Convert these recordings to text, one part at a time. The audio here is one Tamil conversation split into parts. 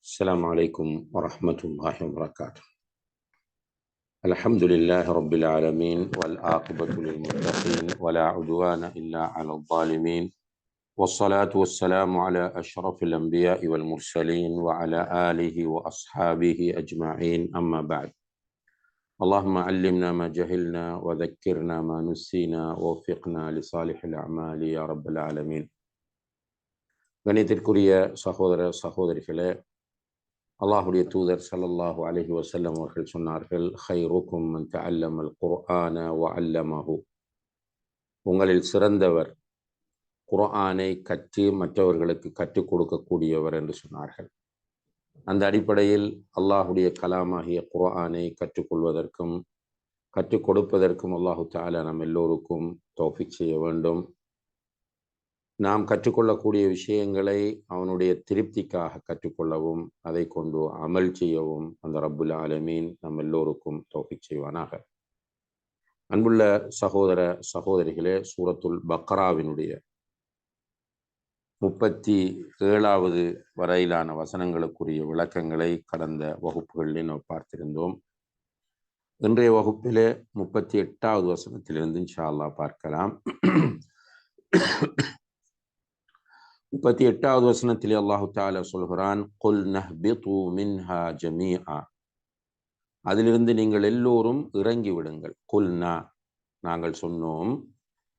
السلام عليكم ورحمة الله وبركاته الحمد لله رب العالمين والعاقبة للمتقين ولا عدوان إلا على الظالمين والصلاة والسلام على أشرف الأنبياء والمرسلين وعلى آله وأصحابه أجمعين أما بعد اللهم علمنا ما جهلنا وذكرنا ما نسينا ووفقنا لصالح الأعمال يا رب العالمين கணித்திற்குரிய சகோதர சகோதரிகளே அல்லாஹுடைய தூதர் சல்லல்லாஹு அலஹி வசல்லம் அவர்கள் சொன்னார்கள் ஹைருக்கும் மன் அல்லமல் குர்ஆன வ அல்லமஹு உங்களில் சிறந்தவர் குர்ஆனை கற்று மற்றவர்களுக்கு கற்றுக் கொடுக்கக்கூடியவர் என்று சொன்னார்கள். அந்த அடிப்படையில் அல்லாஹுடைய கலாமாகிய குர்ஆனை கற்றுக்கொள்வதற்கும் கற்றுக் கொடுப்பதற்கும் அல்லாஹு தாலா நம் எல்லோருக்கும் தோஃபிக் செய்ய வேண்டும். நாம் கற்றுக்கொள்ளக்கூடிய விஷயங்களை அவனுடைய திருப்திக்காக கற்றுக்கொள்ளவும் அதை கொண்டு அமல் செய்யவும் அந்த ரப்புல் ஆலமீன் நம் எல்லோருக்கும் தௌஃபிக் செய்வானாக. அன்புள்ள சகோதர சகோதரிகளே சூரத்துல் பக்ராவினுடைய முப்பத்தி ஏழாவது வரையிலான வசனங்களுக்குரிய விளக்கங்களை கடந்த வகுப்புகளில் நாம் பார்த்திருந்தோம். இன்றைய வகுப்பிலே முப்பத்தி எட்டாவது வசனத்திலிருந்து இன்ஷா பார்க்கலாம். முப்பத்தி எட்டாவது வசனத்திலே அல்லாஹு தாலா சொல்கிறான் கொல் நஹ்பிது மின்ஹா ஜமீஆ. அதிலிருந்து நீங்கள் எல்லோரும் இறங்கி விடுங்கள். குல்னா நாங்கள் சொன்னோம்.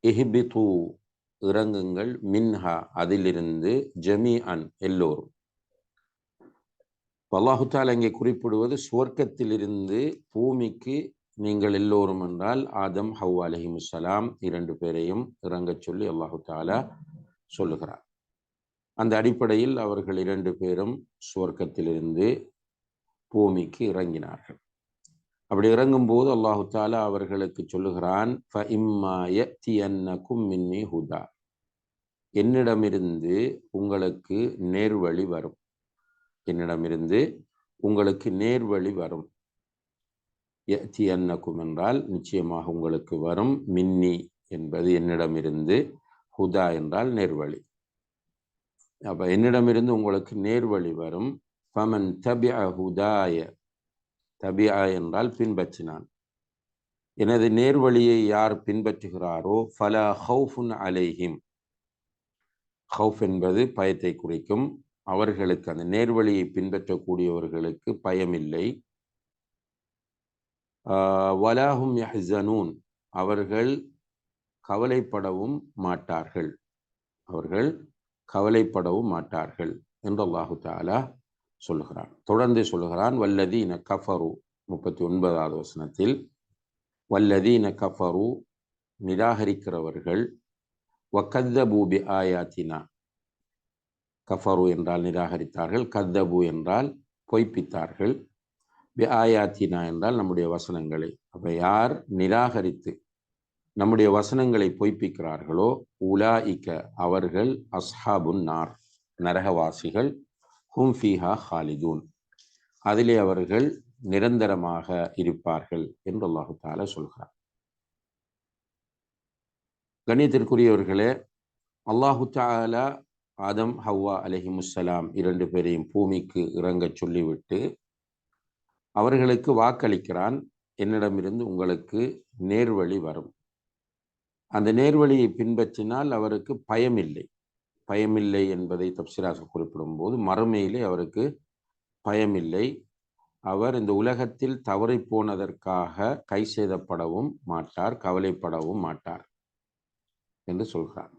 இஹ்பிது இறங்குங்கள். மின்ஹா அதிலிருந்து ஜமீ அன் எல்லோரும் அல்லாஹு அங்கே இங்கே குறிப்பிடுவது சுவர்க்கத்திலிருந்து பூமிக்கு நீங்கள் எல்லோரும் என்றால் ஆதம் ஹவ் அலஹிமுசலாம் இரண்டு பேரையும் இறங்கச் சொல்லி அல்லாஹு தாலா சொல்லுகிறார். அந்த அடிப்படையில் அவர்கள் இரண்டு பேரும் சுவர்க்கத்திலிருந்து பூமிக்கு இறங்கினார்கள். அப்படி இறங்கும்போது அல்லாஹு தாலா அவர்களுக்கு சொல்லுகிறான் ஹுதா. என்னிடமிருந்து உங்களுக்கு நேர்வழி வரும். என்னிடமிருந்து உங்களுக்கு நேர்வழி வரும். யத்தி அன்னக்கும் என்றால் நிச்சயமாக உங்களுக்கு வரும். மின்னி என்பது என்னிடமிருந்து ஹுதா என்றால் நேர்வழி. அப்ப என்னிடமிருந்து உங்களுக்கு நேர்வழி வரும். ஃபமன் தபி ஹுதாய. தபியா என்றால் பின்பற்றினான். எனது நேர்வழியை யார் பின்பற்றுகிறாரோ ஃபலா ஹவுஃபுன் அலைஹிம். ஹவுஃப் என்பது பயத்தை குறிக்கும். அவர்களுக்கு அந்த நேர்வழியை பின்பற்றக்கூடியவர்களுக்கு பயமில்லை. வலாஹும் யஹ்சனூன். அவர்கள் கவலைப்படவும் மாட்டார்கள். அவர்கள் கவலைப்படவும் மாட்டார்கள் என்று அல்லாஹு தாலா சொல்லுகிறான். தொடர்ந்து சொல்லுகிறான் வல்லதீன கஃபரு முப்பத்தி ஒன்பதாவது வசனத்தில் வல்லதீன கஃபரு நிராகரிக்கிறவர்கள் வக்கத்தபூபி ஆயாத்தினா கஃபரு என்றால் நிராகரித்தார்கள் கத்தபு என்றால் பொய்ப்பித்தார்கள் பி ஆயாத்தினா என்றால் நம்முடைய வசனங்களை. அப்போ யார் நிராகரித்து நம்முடைய வசனங்களை பொய்ப்பிக்கிறார்களோ? உலா இக்க அவர்கள் அஸ்ஹாபுன் நார் நரகவாசிகள். ஹும்ஃபீஹா ஹாலிதூன். அதிலே அவர்கள் நிரந்தரமாக இருப்பார்கள் என்று அல்லாஹு தாலா சொல்கிறார் கணியத்திற்குரியவர்களே அல்லாஹு தாலா ஆதம் ஹவ்வா அலஹிமுசலாம் இரண்டு பேரையும் பூமிக்கு இறங்க சொல்லிவிட்டு அவர்களுக்கு வாக்களிக்கிறான். என்னிடமிருந்து உங்களுக்கு நேர்வழி வரும். அந்த நேர்வழியை பின்பற்றினால் அவருக்கு பயமில்லை. பயமில்லை என்பதை தப்சிராக குறிப்பிடும் போது மறுமையிலே அவருக்கு பயமில்லை. அவர் இந்த உலகத்தில் தவறி போனதற்காக கை செய்தப்படவும் மாட்டார் கவலைப்படவும் மாட்டார் என்று சொல்கிறார்.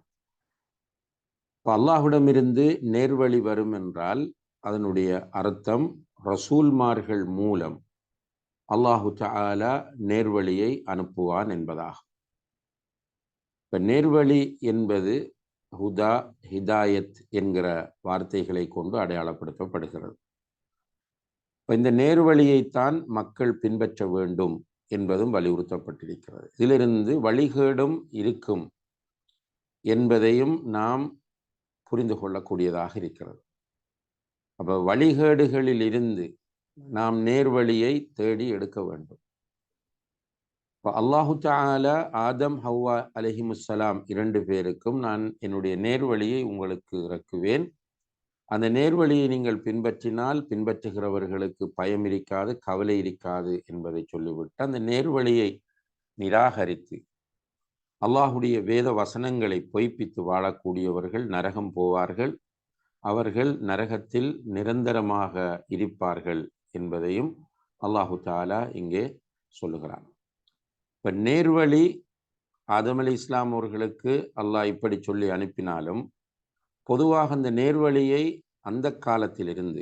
இப்போ அல்லாஹுடமிருந்து நேர்வழி வரும் என்றால் அதனுடைய அர்த்தம் ரசூல்மார்கள் மூலம் அல்லாஹு தாலா நேர்வழியை அனுப்புவான் என்பதாகும். இப்போ நேர்வழி என்பது ஹுதா ஹிதாயத் என்கிற வார்த்தைகளை கொண்டு அடையாளப்படுத்தப்படுகிறது. இப்போ இந்த நேர்வழியைத்தான் மக்கள் பின்பற்ற வேண்டும் என்பதும் வலியுறுத்தப்பட்டிருக்கிறது. இதிலிருந்து வழிகேடும் இருக்கும் என்பதையும் நாம் புரிந்து கொள்ளக்கூடியதாக இருக்கிறது. அப்போ வழிகேடுகளில் இருந்து நாம் நேர்வழியை தேடி எடுக்க வேண்டும். இப்போ அல்லாஹு தாலா ஆதம் ஹவ்வா அலஹிமுசலாம் இரண்டு பேருக்கும் நான் என்னுடைய நேர்வழியை உங்களுக்கு இறக்குவேன். அந்த நேர்வழியை நீங்கள் பின்பற்றினால் பின்பற்றுகிறவர்களுக்கு பயம் இருக்காது கவலை இருக்காது என்பதை சொல்லிவிட்டு அந்த நேர்வழியை நிராகரித்து அல்லாஹுடைய வேத வசனங்களை பொய்ப்பித்து வாழக்கூடியவர்கள் நரகம் போவார்கள். அவர்கள் நரகத்தில் நிரந்தரமாக இருப்பார்கள் என்பதையும் அல்லாஹு தாலா இங்கே சொல்லுகிறான். இப்போ நேர்வழி ஆதம் அலி இஸ்லாம் அவர்களுக்கு அல்லாஹ் இப்படி சொல்லி அனுப்பினாலும் பொதுவாக அந்த நேர்வழியை அந்த காலத்திலிருந்து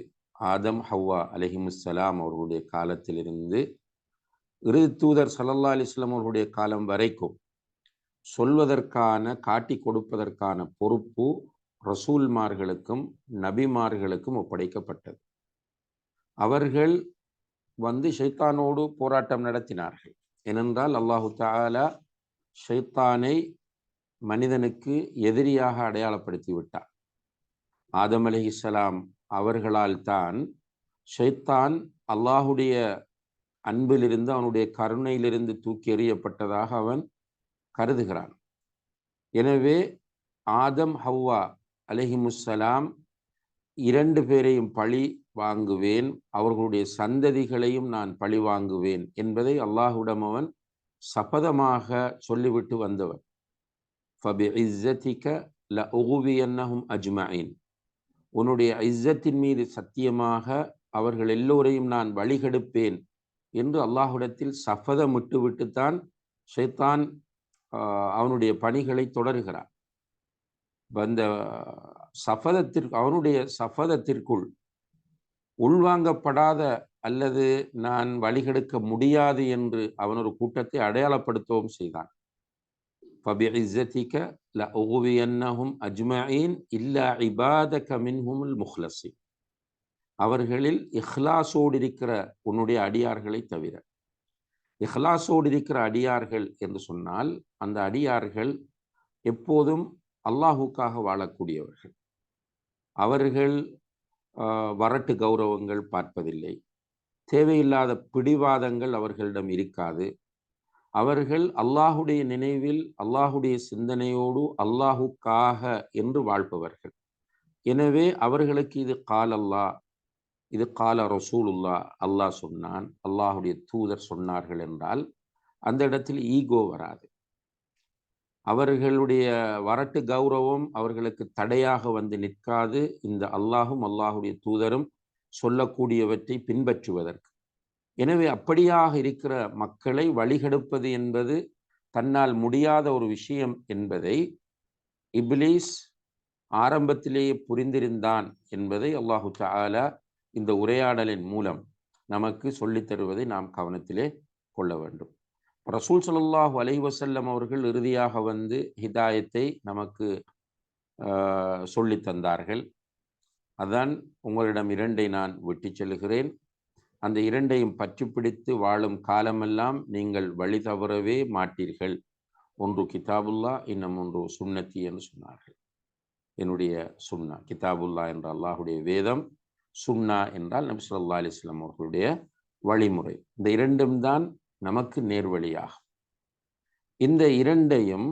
ஆதம் ஹவ்வா அலஹிமுசலாம் அவர்களுடைய காலத்திலிருந்து இறுதி தூதர் சல்லல்லா அலிஸ்லாம் அவர்களுடைய காலம் வரைக்கும் சொல்வதற்கான காட்டி கொடுப்பதற்கான பொறுப்பு ரசூல்மார்களுக்கும் நபிமார்களுக்கும் ஒப்படைக்கப்பட்டது. அவர்கள் வந்து ஷைத்தானோடு போராட்டம் நடத்தினார்கள். ஏனென்றால் அல்லாஹு தாலா ஷைத்தானை மனிதனுக்கு எதிரியாக அடையாளப்படுத்தி விட்டார் ஆதம் அலி இஸ்லாம் அவர்களால் தான் ஷைத்தான் அல்லாஹுடைய அன்பிலிருந்து அவனுடைய கருணையிலிருந்து தூக்கி எறியப்பட்டதாக அவன் கருதுகிறான். எனவே ஆதம் ஹவ்வா அலஹிமுசலாம் இரண்டு பேரையும் பழி வாங்குவேன் அவர்களுடைய சந்ததிகளையும் நான் பழி வாங்குவேன் என்பதை அல்லாஹுடம் அவன் சபதமாக சொல்லிவிட்டு வந்தவர் ஃபபி இஸ்ஸத்திக ல உகுவியன்னஹும் அஜ்மயின் உன்னுடைய இஸ்ஸத்தின் மீது சத்தியமாக அவர்கள் எல்லோரையும் நான் வழிகெடுப்பேன் என்று அல்லாஹுடத்தில் சபதமிட்டு விட்டுத்தான் ஷைத்தான் அவனுடைய பணிகளை தொடர்கிறான். அந்த சபதத்திற்கு அவனுடைய சபதத்திற்குள் உள்வாங்கப்படாத அல்லது நான் வழிகெடுக்க முடியாது என்று அவன் ஒரு கூட்டத்தை அடையாளப்படுத்தவும் செய்தான் فبعزتك لأغوينهم أجمعين إلا عبادك منهم المخلصين அவர்களில் இஹ்லாசோடு இருக்கிற உன்னுடைய அடியார்களை தவிர இஹ்லாசோடு இருக்கிற அடியார்கள் என்று சொன்னால் அந்த அடியார்கள் எப்போதும் அல்லாஹுக்காக வாழக்கூடியவர்கள் அவர்கள் வரட்டு கௌரவங்கள் பார்ப்பதில்லை. தேவையில்லாத பிடிவாதங்கள் அவர்களிடம் இருக்காது. அவர்கள் அல்லாஹுடைய நினைவில் அல்லாஹுடைய சிந்தனையோடு அல்லாஹுக்காக என்று வாழ்பவர்கள். எனவே அவர்களுக்கு இது கால் அல்லா இது கால ரசூலுல்லா அல்லாஹ் சொன்னான் அல்லாஹுடைய தூதர் சொன்னார்கள் என்றால் அந்த இடத்தில் ஈகோ வராது. அவர்களுடைய வரட்டு கௌரவம் அவர்களுக்கு தடையாக வந்து நிற்காது. இந்த அல்லாஹும் அல்லாஹுடைய தூதரும் சொல்லக்கூடியவற்றை பின்பற்றுவதற்கு. எனவே அப்படியாக இருக்கிற மக்களை வழிகெடுப்பது என்பது தன்னால் முடியாத ஒரு விஷயம் என்பதை இப்லீஸ் ஆரம்பத்திலேயே புரிந்திருந்தான் என்பதை அல்லாஹு தாலா இந்த உரையாடலின் மூலம் நமக்கு சொல்லித் தருவதை நாம் கவனத்திலே கொள்ள வேண்டும். ரசூல் சல்லாஹூ அலைவசல்லம் அவர்கள் இறுதியாக வந்து ஹிதாயத்தை நமக்கு சொல்லி தந்தார்கள். அதான் உங்களிடம் இரண்டை நான் விட்டு செல்கிறேன் அந்த இரண்டையும் பற்றி பிடித்து வாழும் காலமெல்லாம் நீங்கள் வழி தவறவே மாட்டீர்கள். ஒன்று கிதாபுல்லா இன்னும் ஒன்று சுன்னத்தி என்று சொன்னார்கள். என்னுடைய சுன்னா கிதாபுல்லா என்ற அல்லாஹுடைய வேதம் சுன்னா என்றால் நபி சொல்லா அலிஸ்லாம் அவர்களுடைய வழிமுறை. இந்த இரண்டும் தான் நமக்கு நேர்வழியாகும். இந்த இரண்டையும்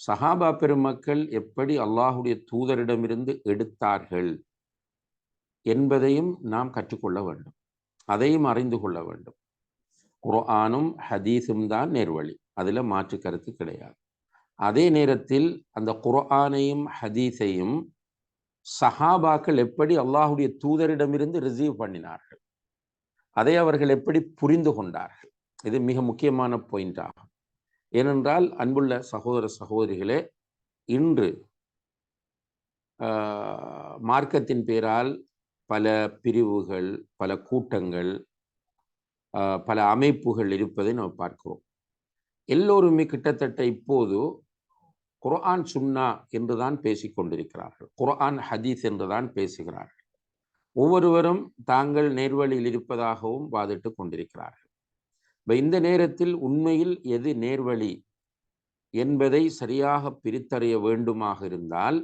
சஹாபா பெருமக்கள் எப்படி அல்லாஹுடைய தூதரிடமிருந்து எடுத்தார்கள் என்பதையும் நாம் கற்றுக்கொள்ள வேண்டும். அதையும் அறிந்து கொள்ள வேண்டும். குர்ஆனும் ஹதீஸும் தான் நேர்வழி. அதில் மாற்று கருத்து கிடையாது. அதே நேரத்தில் அந்த குர்ஆனையும் ஹதீஸையும் சஹாபாக்கள் எப்படி அல்லாஹுடைய தூதரிடமிருந்து ரிசீவ் பண்ணினார்கள்? அதை அவர்கள் எப்படி புரிந்து கொண்டார்கள்? இது மிக முக்கியமான பாயிண்ட் ஆகும். ஏனென்றால் அன்புள்ள சகோதர சகோதரிகளே இன்று மார்க்கத்தின் பேரால் பல பிரிவுகள் பல கூட்டங்கள் பல அமைப்புகள் இருப்பதை நாம் பார்க்கிறோம். எல்லோருமே கிட்டத்தட்ட இப்போது குர்ஆன் சுன்னா என்றுதான் தான் பேசிக்கொண்டிருக்கிறார்கள் குர்ஆன் ஹதீஸ் என்றுதான் பேசுகிறார்கள். ஒவ்வொருவரும் தாங்கள் நேர்வழியில் இருப்பதாகவும் வாதிட்டு கொண்டிருக்கிறார்கள். இப்போ இந்த நேரத்தில் உண்மையில் எது நேர்வழி என்பதை சரியாக பிரித்தறிய வேண்டுமாக இருந்தால்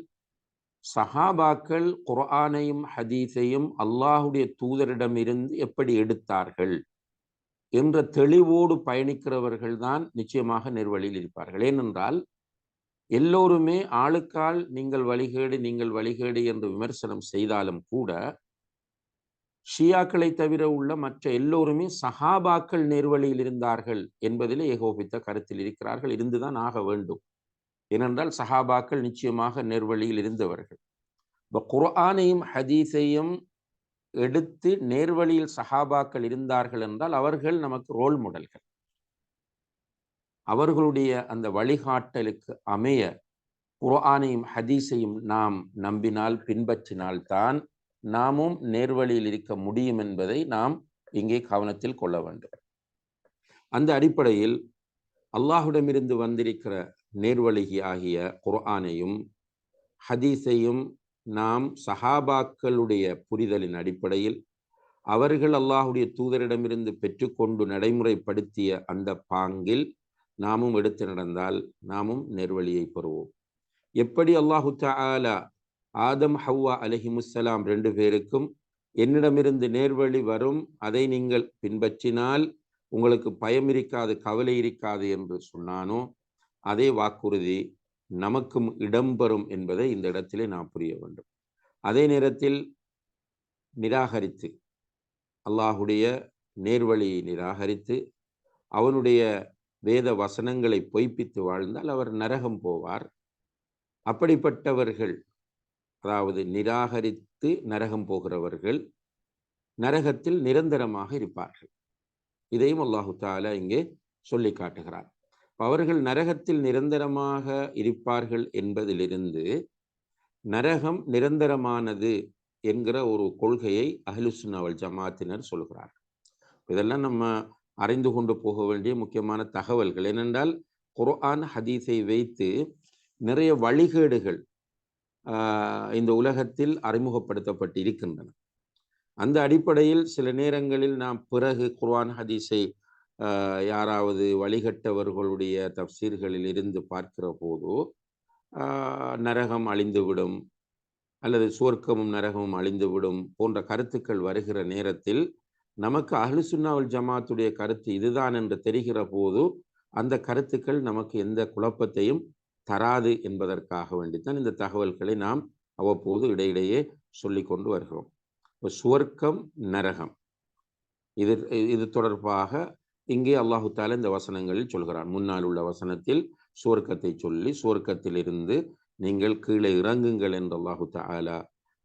சஹாபாக்கள் குர்ஆனையும் ஹதீஸையும் அல்லாஹுடைய தூதரிடமிருந்து எப்படி எடுத்தார்கள் என்ற தெளிவோடு பயணிக்கிறவர்கள் தான் நிச்சயமாக நேர்வழியில் இருப்பார்கள். ஏனென்றால் எல்லோருமே ஆளுக்கால் நீங்கள் வழிகேடு நீங்கள் வழிகேடு என்று விமர்சனம் செய்தாலும் கூட ஷியாக்களை தவிர உள்ள மற்ற எல்லோருமே சஹாபாக்கள் நேர்வழியில் இருந்தார்கள் என்பதிலே ஏகோபித்த கருத்தில் இருக்கிறார்கள். இருந்துதான் ஆக வேண்டும். ஏனென்றால் சஹாபாக்கள் நிச்சயமாக நேர்வழியில் இருந்தவர்கள். இப்போ குர்ஆனையும் ஹதீஸையும் எடுத்து நேர்வழியில் சஹாபாக்கள் இருந்தார்கள் என்றால் அவர்கள் நமக்கு ரோல் மாடல்கள் அவர்களுடைய அந்த வழிகாட்டலுக்கு அமைய குர்ஆனையும் ஹதீஸையும் நாம் நம்பினால் பின்பற்றினால்தான் நாமும் நேர்வழியில் இருக்க முடியும் என்பதை நாம் இங்கே கவனத்தில் கொள்ள வேண்டும். அந்த அடிப்படையில் அல்லாஹுடமிருந்து வந்திருக்கிற நேர்வழிகி ஆகிய குர்ஆனையும் ஹதீஸையும் நாம் சஹாபாக்களுடைய புரிதலின் அடிப்படையில் அவர்கள் அல்லாஹுடைய தூதரிடமிருந்து பெற்றுக்கொண்டு நடைமுறைப்படுத்திய அந்த பாங்கில் நாமும் எடுத்து நடந்தால் நாமும் நேர்வழியை பெறுவோம். எப்படி அல்லாஹு தாலா ஆதம் ஹவ்வா அலஹிமுசலாம் ரெண்டு பேருக்கும் என்னிடமிருந்து நேர்வழி வரும். அதை நீங்கள் பின்பற்றினால் உங்களுக்கு பயம் இருக்காது கவலை இருக்காது என்று சொன்னானோ அதே வாக்குறுதி நமக்கும் இடம்பெறும் என்பதை இந்த இடத்திலே நாம் புரிய வேண்டும். அதே நேரத்தில் நிராகரித்து அல்லாஹுடைய நேர்வழியை நிராகரித்து அவனுடைய வேத வசனங்களை பொய்ப்பித்து வாழ்ந்தால் அவர் நரகம் போவார். அப்படிப்பட்டவர்கள் அதாவது நிராகரித்து நரகம் போகிறவர்கள் நரகத்தில் நிரந்தரமாக இருப்பார்கள். இதையும் அல்லாஹு தாலா இங்கே சொல்லி காட்டுகிறார் அவர்கள் நரகத்தில் நிரந்தரமாக இருப்பார்கள் என்பதிலிருந்து நரகம் நிரந்தரமானது என்கிற ஒரு கொள்கையை அஹ்லுசுன்னாவல் ஜமாத்தினர் சொல்கிறார் இதெல்லாம் நம்ம அறிந்து கொண்டு போக வேண்டிய முக்கியமான தகவல்கள். ஏனென்றால் குர்ஆன் ஹதீஸை வைத்து நிறைய வழிகேடுகள் இந்த உலகத்தில் அறிமுகப்படுத்தப்பட்டு இருக்கின்றன அந்த அடிப்படையில் சில நேரங்களில் நாம் பிறகு குர்ஆன் ஹதீஸை யாராவது வழிகட்டவர்களுடைய தப்சீர்களில் இருந்து பார்க்கிற போதோ நரகம் அழிந்துவிடும் அல்லது சுவர்க்கமும் நரகமும் அழிந்துவிடும் போன்ற கருத்துக்கள் வருகிற நேரத்தில் நமக்கு அஹ்லுசுன்னாவல் ஜமாத்துடைய கருத்து இதுதான் என்று தெரிகிற போது அந்த கருத்துக்கள் நமக்கு எந்த குழப்பத்தையும் தராது என்பதற்காக வேண்டித்தான் இந்த தகவல்களை நாம் அவ்வப்போது இடையிடையே சொல்லி கொண்டு வருகிறோம். இப்போ சுவர்க்கம் நரகம். இது இது தொடர்பாக இங்கே அல்லாஹு இந்த வசனங்களில் சொல்கிறான். முன்னால் உள்ள வசனத்தில் சுவர்க்கத்தை சொல்லி சுவர்க்கத்திலிருந்து நீங்கள் கீழே இறங்குங்கள் என்று அல்லாஹு தாலா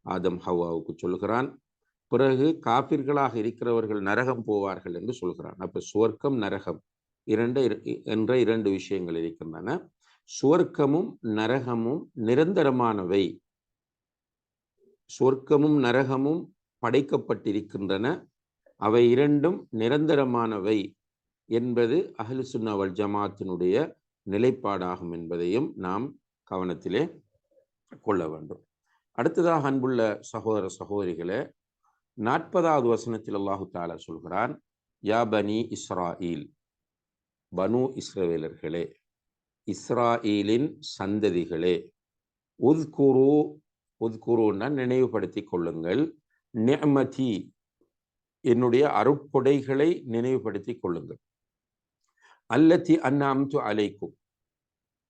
ஆதம் ஹவாவுக்கு சொல்கிறான். பிறகு காபிர்களாக இருக்கிறவர்கள் நரகம் போவார்கள் என்று சொல்கிறான். அப்போ சுவர்க்கம் நரகம் இரண்டு என்ற இரண்டு விஷயங்கள் இருக்கின்றன. சுவர்க்கமும் நரகமும் நிரந்தரமானவை. சுவர்க்கமும் நரகமும் படைக்கப்பட்டிருக்கின்றன. அவை இரண்டும் நிரந்தரமானவை என்பது அஹ்லு சுன்னாவல் ஜமாத்தினுடைய நிலைப்பாடாகும் என்பதையும் நாம் கவனத்திலே கொள்ள வேண்டும். அடுத்ததாக அன்புள்ள சகோதர சகோதரிகளே நாற்பதாவது வசனத்தில் அல்லாஹு தாலா சொல்கிறான் யா பனி இஸ்ராயில். பனு இஸ்ரவேலர்களே இஸ்ராயேலின் சந்ததிகளே. உத்குரு உத்குருன்னா நினைவுபடுத்தி கொள்ளுங்கள். நியமதி என்னுடைய அருப்பொடைகளை நினைவுபடுத்தி கொள்ளுங்கள். அல்லத்தி அன்னாம்து அலைக்கும்.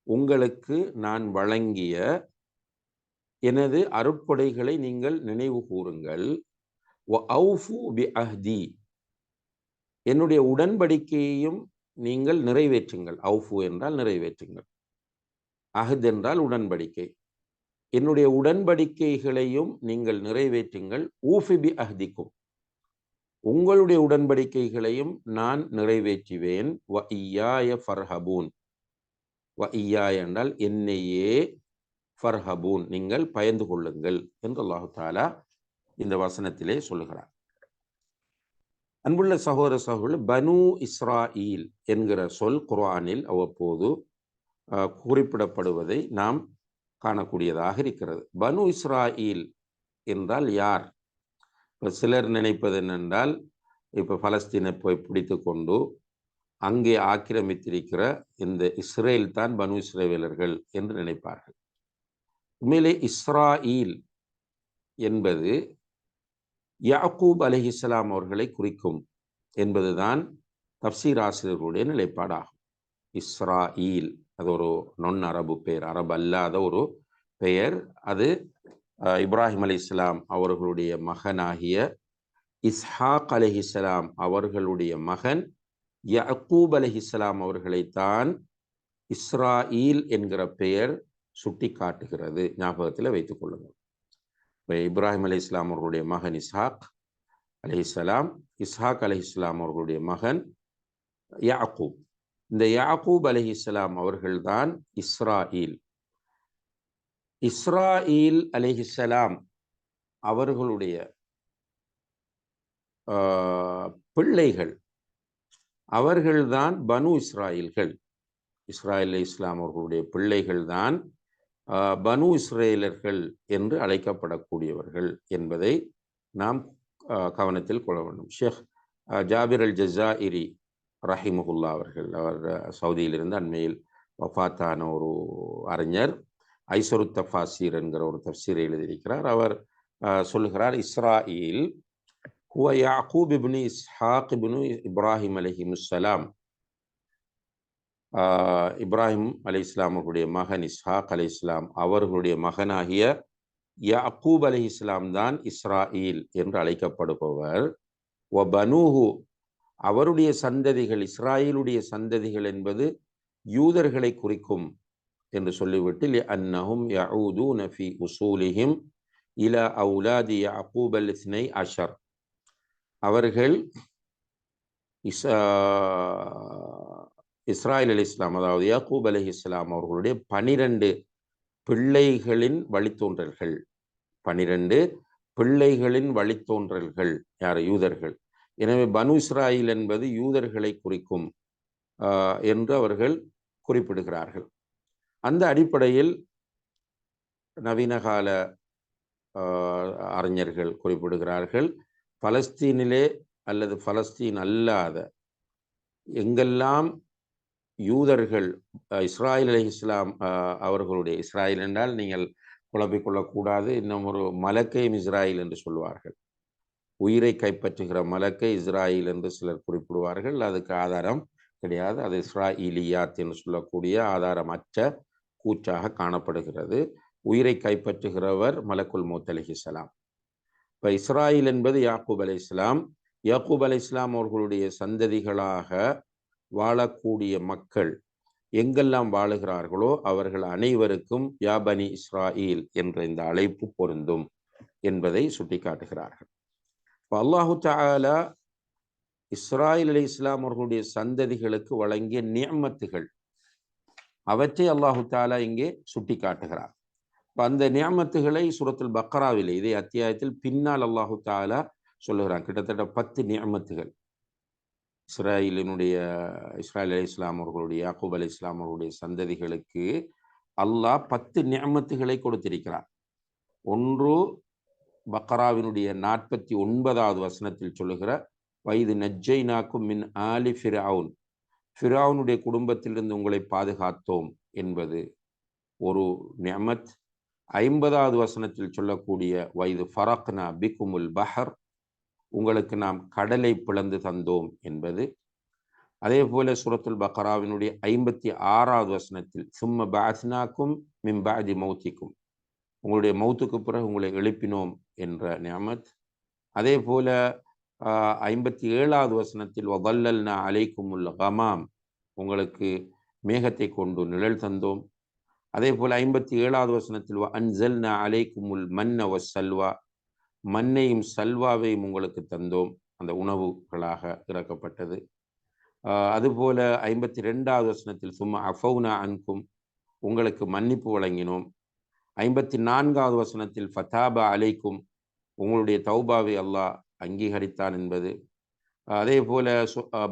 உங்களுக்கு நான் வழங்கிய எனது அருட்கொடைகளை நீங்கள் நினைவு கூறுங்கள். அஹ்தி. என்னுடைய உடன்படிக்கையையும் நீங்கள் நிறைவேற்றுங்கள். அவுஃபு என்றால் நிறைவேற்றுங்கள். அஹத் என்றால் உடன்படிக்கை. என்னுடைய உடன்படிக்கைகளையும் நீங்கள் நிறைவேற்றுங்கள். ஊஃபிபி அஹ்திக்கும். உங்களுடைய உடன்படிக்கைகளையும் நான் நிறைவேற்றுவேன். வ ஐயாய ஃபர்ஹபூன். வ ஐயாய என்றால் என்னையே ஃபர்ஹபூன். நீங்கள் பயந்து கொள்ளுங்கள் என்று அல்லாஹு தாலா இந்த வசனத்திலே சொல்லுகிறார் அன்புள்ள சகோதர சகோதரர்கள் பனு இஸ்ராயில் என்கிற சொல் குர்ஆனில் அவ்வப்போது குறிப்பிடப்படுவதை நாம் காணக்கூடியதாக இருக்கிறது. பனு இஸ்ராயில் என்றால் யார்? இப்போ சிலர் நினைப்பது என்னென்றால் இப்போ பலஸ்தீனை போய் பிடித்து கொண்டு அங்கே ஆக்கிரமித்திருக்கிற இந்த இஸ்ரேல் தான் பனு இஸ்ரேவேலர்கள் என்று நினைப்பார்கள். உண்மையிலே இஸ்ராயில் என்பது யாக்கூப் அலிஹிஸ்லாம் அவர்களை குறிக்கும் என்பதுதான் தப்சீர் ஆசிரியர்களுடைய நிலைப்பாடாகும். இஸ்ராயில் அது ஒரு நொன் அரபு பெயர் அரபு அல்லாத ஒரு பெயர். அது இப்ராஹிம் அலி இஸ்லாம் அவர்களுடைய மகனாகிய இஸ்ஹாக் அலஹிஸ்லாம் அவர்களுடைய மகன் யக்கூப் அலஹிஸ்லாம் அவர்களைத்தான் இஸ்ராயில் என்கிற பெயர் சுட்டி காட்டுகிறது ஞாபகத்தில் வைத்துக் கொள்ளுங்கள். இப்ராஹிம் அலி இஸ்லாம் அவர்களுடைய மகன் இஸ்ஹாக் அலி இஸ்லாம் இஸ்ஹாக் அலி இஸ்லாம் அவர்களுடைய மகன் யாக்கூப். இந்த யாக்கூப் அலி இஸ்லாம் அவர்கள்தான் இஸ்ராயில். இஸ்ராயில் அலிஹிஸ்லாம் அவர்களுடைய பிள்ளைகள் அவர்கள்தான் பனு இஸ்ராயில்கள். இஸ்ராயல் இஸ்லாம் அவர்களுடைய பிள்ளைகள் தான் பனு இஸ்ரேலர்கள் என்று அழைக்கப்படக்கூடியவர்கள் என்பதை நாம் கவனத்தில் கொள்ள வேண்டும். ஷேக் ஜாபிர் அல் ஜஸா இரி ரஹிமுகுல்லா அவர்கள் அவர் சவுதியிலிருந்து அண்மையில் வஃபாத்தான ஒரு அறிஞர் ஐசரு தஃபாசீர் என்கிற ஒரு தஃசீரை எழுதியிருக்கிறார். அவர் சொல்லுகிறார் இஸ்ராயில் ஹுவ யாக்கூப் இப்னு இஸ்ஹாக் இப்னு இப்ராஹிம் அலஹிமுசலாம் இப்ராஹிம் அலி இஸ்லாமுடைய மகன் இஸ்ஹாக் அலி இஸ்லாம் அவர்களுடைய மகனாகிய யாக்கூப் அலி இஸ்லாம் தான் இஸ்ராயில் என்று அழைக்கப்படுபவர். ஒ பனூஹு அவருடைய சந்ததிகள் இஸ்ராயிலுடைய சந்ததிகள் என்பது யூதர்களை குறிக்கும் என்று சொல்லிவிட்டு அன்னஹும் யஊது நஃபி உசூலிஹிம் இல அவுலாதி யாக்கூப் அல் இஸ்னை அஷர். அவர்கள் இஸ் இஸ்ராயல் அலி இஸ்லாம் அதாவது யாக்கூப் அலி இஸ்லாம் அவர்களுடைய பனிரெண்டு பிள்ளைகளின் வழித்தோன்றல்கள். பனிரெண்டு பிள்ளைகளின் வழித்தோன்றல்கள். யார்? யூதர்கள். எனவே பனு இஸ்ராயில் என்பது யூதர்களை குறிக்கும் என்று அவர்கள் குறிப்பிடுகிறார்கள். அந்த அடிப்படையில் நவீன கால அறிஞர்கள் குறிப்பிடுகிறார்கள் பலஸ்தீனிலே அல்லது பலஸ்தீன் அல்லாத எங்கெல்லாம் யூதர்கள் இஸ்ராயில் அலி இஸ்லாம் அவர்களுடைய இஸ்ராயில் என்றால் நீங்கள் குழப்பிக்கொள்ளக்கூடாது இன்னும் ஒரு மலக்கையும் இஸ்ராயில் என்று சொல்லுவார்கள். உயிரை கைப்பற்றுகிற மலக்கை இஸ்ராயில் என்று சிலர் குறிப்பிடுவார்கள். அதுக்கு ஆதாரம் கிடையாது. அது இஸ்ராயிலியாத் என்று சொல்லக்கூடிய ஆதாரமற்ற கூற்றாக காணப்படுகிறது. உயிரை கைப்பற்றுகிறவர் மலக்குல் மூத் அலி இஸ்லாம் இப்போ இஸ்ராயில் என்பது யாக்கூப் அலி இஸ்லாம் யாக்கூப் அலி இஸ்லாம் அவர்களுடைய சந்ததிகளாக வாழக்கூடிய மக்கள் எங்கெல்லாம் வாழுகிறார்களோ அவர்கள் அனைவருக்கும் யாபனி இஸ்ராயில் என்ற இந்த அழைப்பு பொருந்தும் என்பதை சுட்டிக்காட்டுகிறார்கள். இப்போ அல்லாஹு தாலா இஸ்ராயில் அலி இஸ்லாம் அவர்களுடைய சந்ததிகளுக்கு வழங்கிய நியமத்துகள் அவற்றை அல்லாஹு தாலா இங்கே சுட்டி காட்டுகிறார் அந்த நியமத்துகளை சுரத்தில் பக்ராவில் இதே அத்தியாயத்தில் பின்னால் அல்லாஹு தாலா சொல்லுகிறான். கிட்டத்தட்ட பத்து நியமத்துகள். இஸ்ராயலினுடைய இஸ்ராயல் அலி இஸ்லாம் அவர்களுடைய யாக்கூப் அலி இஸ்லாம் அவர்களுடைய சந்ததிகளுக்கு அல்லாஹ் பத்து நியமத்துகளை கொடுத்திருக்கிறார். ஒன்று பக்ராவினுடைய நாற்பத்தி ஒன்பதாவது வசனத்தில் சொல்லுகிற வயது நஜ்ஜை நாக்கும் மின் ஆலி ஃபிரவுன் ஃபிரவுனுடைய குடும்பத்திலிருந்து உங்களை பாதுகாத்தோம் என்பது ஒரு நியமத். ஐம்பதாவது வசனத்தில் சொல்லக்கூடிய வயது ஃபரக்னா பிகுமுல் பஹர். உங்களுக்கு நாம் கடலை பிளந்து தந்தோம் என்பது. அதே போல சுரத்துல் பக்ராவினுடைய ஐம்பத்தி ஆறாவது வசனத்தில் சும்ம பாஸ்னாக்கும் மிம்பாதி மௌத்திக்கும். உங்களுடைய மௌத்துக்கு பிறகு உங்களை எழுப்பினோம் என்ற நியமத். அதே போல ஐம்பத்தி ஏழாவது வசனத்தில் வல்லல்னா அலைக்கும் உள்ள ஹமாம் உங்களுக்கு மேகத்தை கொண்டு நிழல் தந்தோம். அதே போல் ஐம்பத்தி ஏழாவது வசனத்தில் அன்சல்னா அலைக்குமுல் மன்ன வ சல்வா. மண்ணையும் சல்வாவையும் உங்களுக்கு தந்தோம். அந்த உணவுகளாக இறக்கப்பட்டது. அதுபோல ஐம்பத்தி ரெண்டாவது வசனத்தில் சும்மா அஃபவுனா அன்கும் உங்களுக்கு மன்னிப்பு வழங்கினோம். ஐம்பத்தி நான்காவது வசனத்தில் ஃபதாபா அலைக்கும் உங்களுடைய தௌபாவை அல்லாஹ் அங்கீகரித்தான் என்பது. அதே போல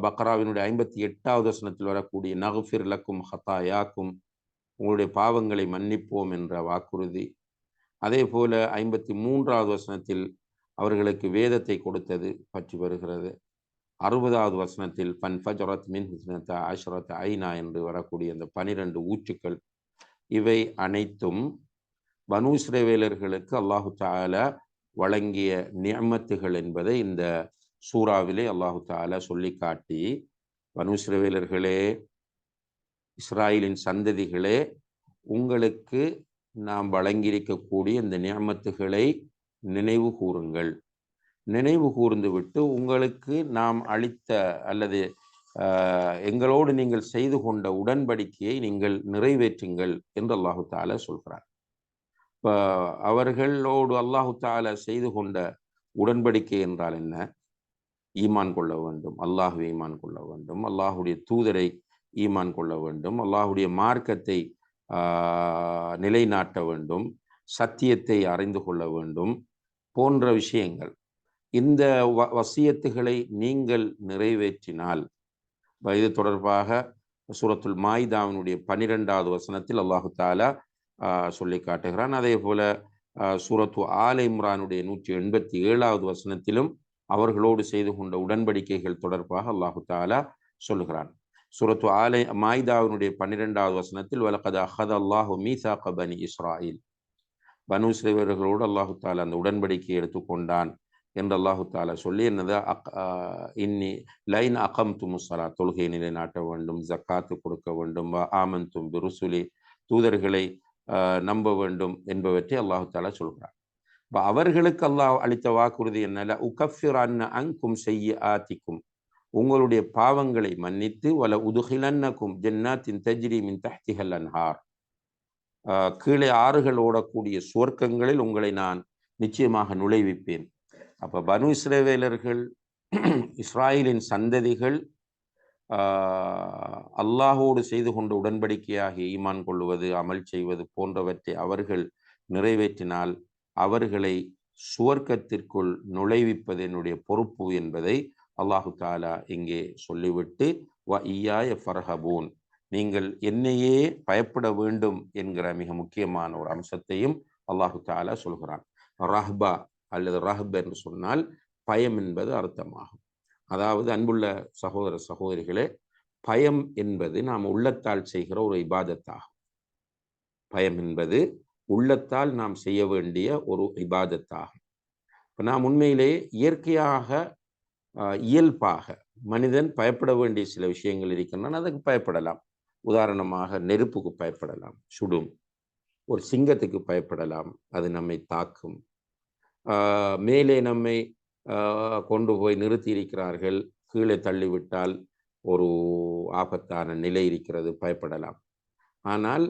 பக்ராவினுடைய ஐம்பத்தி எட்டாவது வசனத்தில் வரக்கூடிய நகுஃபிர் லக்கும் ஹத்தாயாக்கும் உங்களுடைய பாவங்களை மன்னிப்போம் என்ற வாக்குறுதி. அதே போல ஐம்பத்தி மூன்றாவது வசனத்தில் அவர்களுக்கு வேதத்தை கொடுத்தது பற்றி வருகிறது. அறுபதாவது வசனத்தில் பன் ஃபஜரத் மின் ஹுஸ்னத்த ஆஷரத் ஐனா என்று வரக்கூடிய அந்த பனிரெண்டு ஊற்றுக்கள் இவை அனைத்தும் பனு அல்லாஹு தால வழங்கிய நியமத்துகள் என்பதை இந்த சூறாவிலே அல்லாஹு தால சொல்லி காட்டி பனு இஸ்ராயலின் சந்ததிகளே உங்களுக்கு நாம் வழங்கியிருக்கக்கூடிய இந்த நியமத்துகளை நினைவு கூறுங்கள். நினைவு கூர்ந்து விட்டு உங்களுக்கு நாம் அளித்த அல்லது எங்களோடு நீங்கள் செய்து கொண்ட உடன்படிக்கையை நீங்கள் நிறைவேற்றுங்கள் என்று அல்லாஹு தால சொல்கிறார். இப்போ அவர்களோடு அல்லாஹு தால செய்து கொண்ட உடன்படிக்கை என்றால் என்ன? ஈமான் கொள்ள வேண்டும் அல்லாஹுவை ஈமான் கொள்ள வேண்டும் அல்லாஹுடைய தூதரை ஈமான் கொள்ள வேண்டும் அல்லாஹுடைய மார்க்கத்தை நிலைநாட்ட வேண்டும் சத்தியத்தை அறிந்து கொள்ள வேண்டும் போன்ற விஷயங்கள். இந்த வ வசியத்துகளை நீங்கள் நிறைவேற்றினால் இது தொடர்பாக சூரத்துல் மாய்தாவினுடைய பனிரெண்டாவது வசனத்தில் அல்லாஹு தாலா சொல்லி காட்டுகிறான். அதே போல சூரத்து ஆல் இம்ரானுடைய நூற்றி எண்பத்தி ஏழாவது வசனத்திலும் அவர்களோடு செய்து கொண்ட உடன்படிக்கைகள் தொடர்பாக அல்லாஹு தாலா சொல்லுகிறான். சூரத்து ஆலை மாய்தாவினுடைய பன்னிரெண்டாவது வசனத்தில் வலக்கது அஹத் அல்லாஹு மீசா கபனி இஸ்ராயில். பனு சிறுவர்களோடு அல்லாஹு தாலா அந்த உடன்படிக்கையை எடுத்துக்கொண்டான் என்று அல்லாஹு தாலா சொல்லி என்னது? அக் இன்னி லைன் அகம் துமுசலா தொழுகை நிலைநாட்ட வேண்டும் ஜக்காத்து கொடுக்க வேண்டும் ஆமன் தும் பிருசுலி தூதர்களை நம்ப வேண்டும் என்பவற்றை அல்லாஹு தாலா சொல்கிறார் இப்போ அவர்களுக்கு அல்லாஹ் அளித்த வாக்குறுதி என்ன உகஃபிர் அன்ன அங்கும் செய்ய ஆத்திக்கும். உங்களுடைய பாவங்களை மன்னித்து வல உதுகிலன்னக்கும் ஜென்னாத்தின் தஜ்ரி மின் தஹ்திஹல் அன்ஹார். கீழே ஆறுகள் ஓடக்கூடிய சுவர்க்கங்களில் உங்களை நான் நிச்சயமாக நுழைவிப்பேன். அப்போ பனு இஸ்ரேவேலர்கள் இஸ்ராயலின் சந்ததிகள் அல்லாஹோடு செய்து கொண்ட உடன்படிக்கையாக ஈமான் கொள்வது அமல் செய்வது போன்றவற்றை அவர்கள் நிறைவேற்றினால் அவர்களை சுவர்க்கத்திற்குள் நுழைவிப்பது என்னுடைய பொறுப்பு என்பதை அல்லாஹு தாலா இங்கே சொல்லிவிட்டு வ ஈயாய ஃபர்ஹபூன். நீங்கள் என்னையே பயப்பட வேண்டும் என்கிற மிக முக்கியமான ஒரு அம்சத்தையும் அல்லாஹு தாலா சொல்கிறான். ரஹ்பா அல்லது ரஹப் என்று சொன்னால் பயம் என்பது அர்த்தமாகும். அதாவது அன்புள்ள சகோதர சகோதரிகளே பயம் என்பது நாம் உள்ளத்தால் செய்கிற ஒரு இபாதத்தாகும். பயம் என்பது உள்ளத்தால் நாம் செய்ய வேண்டிய ஒரு இபாதத்தாகும். இப்போ நாம் உண்மையிலேயே இயற்கையாக இயல்பாக மனிதன் பயப்பட வேண்டிய சில விஷயங்கள் இருக்கின்றன அதுக்கு பயப்படலாம். உதாரணமாக நெருப்புக்கு பயப்படலாம் சுடும். ஒரு சிங்கத்துக்கு பயப்படலாம் அது நம்மை தாக்கும். மேலே நம்மை கொண்டு போய் நிறுத்தி இருக்கிறார்கள் கீழே தள்ளிவிட்டால் ஒரு ஆபத்தான நிலை இருக்கிறது பயப்படலாம். ஆனால்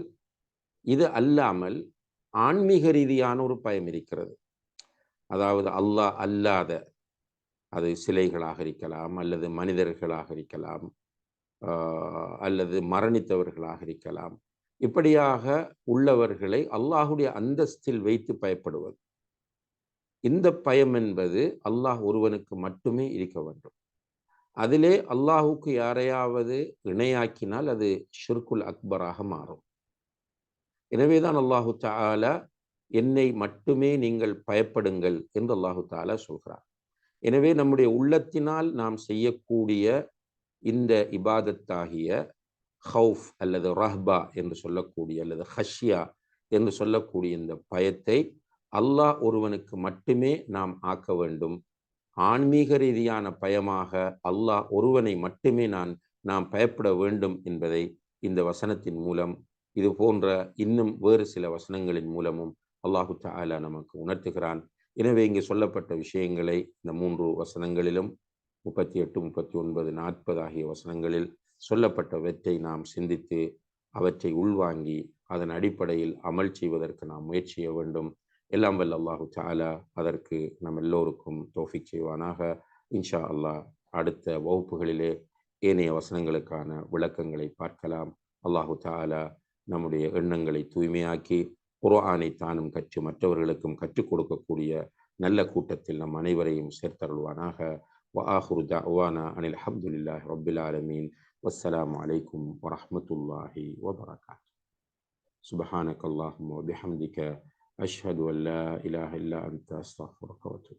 இது அல்லாமல் ஆன்மீக ரீதியான ஒரு பயம் இருக்கிறது. அதாவது அல்லாஹ் அல்லாத அது சிலைகளாக இருக்கலாம் அல்லது மனிதர்களாக இருக்கலாம் அல்லது மரணித்தவர்களாக இருக்கலாம். இப்படியாக உள்ளவர்களை அல்லாஹுடைய அந்தஸ்தில் வைத்து பயப்படுவது. இந்த பயம் என்பது அல்லாஹ் ஒருவனுக்கு மட்டுமே இருக்க வேண்டும். அதிலே அல்லாஹுக்கு யாரையாவது இணையாக்கினால் அது ஷிர்குல் அக்பராக மாறும். எனவேதான் அல்லாஹு தாலா என்னை மட்டுமே நீங்கள் பயப்படுங்கள் என்று அல்லாஹு தாலா சொல்கிறார் எனவே நம்முடைய உள்ளத்தினால் நாம் செய்யக்கூடிய இந்த இபாதத்தாகிய ஹவுஃப் அல்லது ரஹ்பா என்று சொல்லக்கூடிய அல்லது ஹஷ்யா என்று சொல்லக்கூடிய இந்த பயத்தை அல்லாஹ் ஒருவனுக்கு மட்டுமே நாம் ஆக்க வேண்டும். ஆன்மீக ரீதியான பயமாக அல்லாஹ் ஒருவனை மட்டுமே நான் நாம் பயப்பட வேண்டும் என்பதை இந்த வசனத்தின் மூலம் இது போன்ற இன்னும் வேறு சில வசனங்களின் மூலமும் அல்லாஹு தாலா நமக்கு உணர்த்துகிறான். எனவே இங்கே சொல்லப்பட்ட விஷயங்களை இந்த மூன்று வசனங்களிலும் முப்பத்தி எட்டு முப்பத்தி ஒன்பது நாற்பது ஆகிய வசனங்களில் சொல்லப்பட்டவற்றை நாம் சிந்தித்து அவற்றை உள்வாங்கி அதன் அடிப்படையில் அமல் செய்வதற்கு நாம் முயற்சி செய்ய வேண்டும். எல்லாம் வல்ல அல்லாஹு சாலா அதற்கு நம் எல்லோருக்கும் தோஃபிக் செய்வானாக. இன்ஷா அல்லாஹ் அடுத்த வகுப்புகளிலே ஏனைய வசனங்களுக்கான விளக்கங்களை பார்க்கலாம். அல்லாஹு தாலா நம்முடைய எண்ணங்களை தூய்மையாக்கி குர்ஆனை தானும் கற்று மற்றவர்களுக்கும் கற்றுக் கொடுக்கக்கூடிய நல்ல கூட்டத்தில் நம் அனைவரையும் சேர்த்தருள்வானாக وآخر دعوانا أن الحمد لله رب العالمين والسلام عليكم ورحمة الله وبركاته سبحانك اللهم وبحمدك أشهد أن لا إله إلا أنت أستغفرك وأتوب